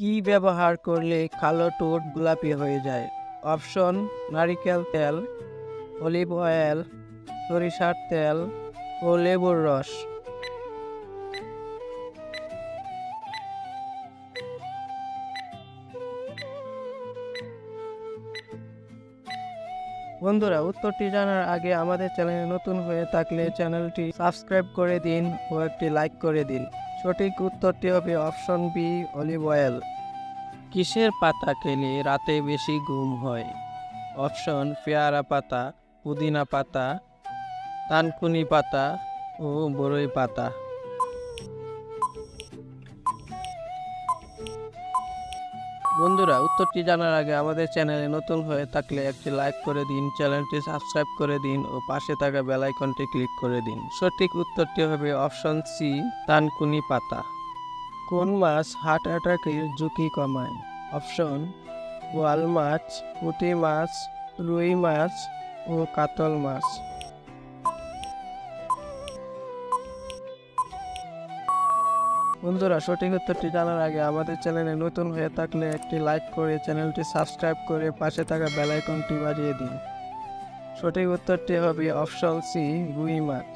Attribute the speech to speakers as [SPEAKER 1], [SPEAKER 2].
[SPEAKER 1] কি ব্যবহার করলে কালো টোট গোলাপি হয়ে যায়? অপশন, নারিকেল তেল, অলিভ অয়েল, সরিষার তেল ও লেবুর রস। বন্ধুরা, উত্তরটি জানার আগে আমাদের চ্যানেলে নতুন হয়ে থাকলে চ্যানেলটি সাবস্ক্রাইব করে দিন ও একটি লাইক করে দিন। সঠিক উত্তরটি হবে অপশন বি, অলিভ অয়েল। কিসের পাতা খেলে রাতে বেশি ঘুম হয়? অপশন, পেয়ারা পাতা, পুদিনা পাতা তানকুনি পাতা ও বড়ই পাতা। বন্ধুরা, উত্তরটি জানার আগে আমাদের চ্যানেলে নতুন হয়ে থাকলে একটি লাইক করে দিন, চ্যানেলটি সাবস্ক্রাইব করে দিন ও পাশে থাকা বেল আইকনটি ক্লিক করে দিন। সঠিক উত্তরটি হবে অপশন সি, তানকুনি পাতা। কোন মাছ হার্ট অ্যাটাকের ঝুঁকি কমায়? অপশন বোয়াল মাছ, পুঁটি মাছ, রুই মাছ ও কাতল মাছ। বন্ধুরা সঠিক উত্তরটি জানার আগে আমাদের চ্যানেলে নতুন হয়ে থাকলে একটি লাইক করে চ্যানেলটি সাবস্ক্রাইব করে পাশে থাকা বেলাইকনটি বাজিয়ে দিন। সঠিক উত্তরটি হবে অপশন সি, রুই মাছ।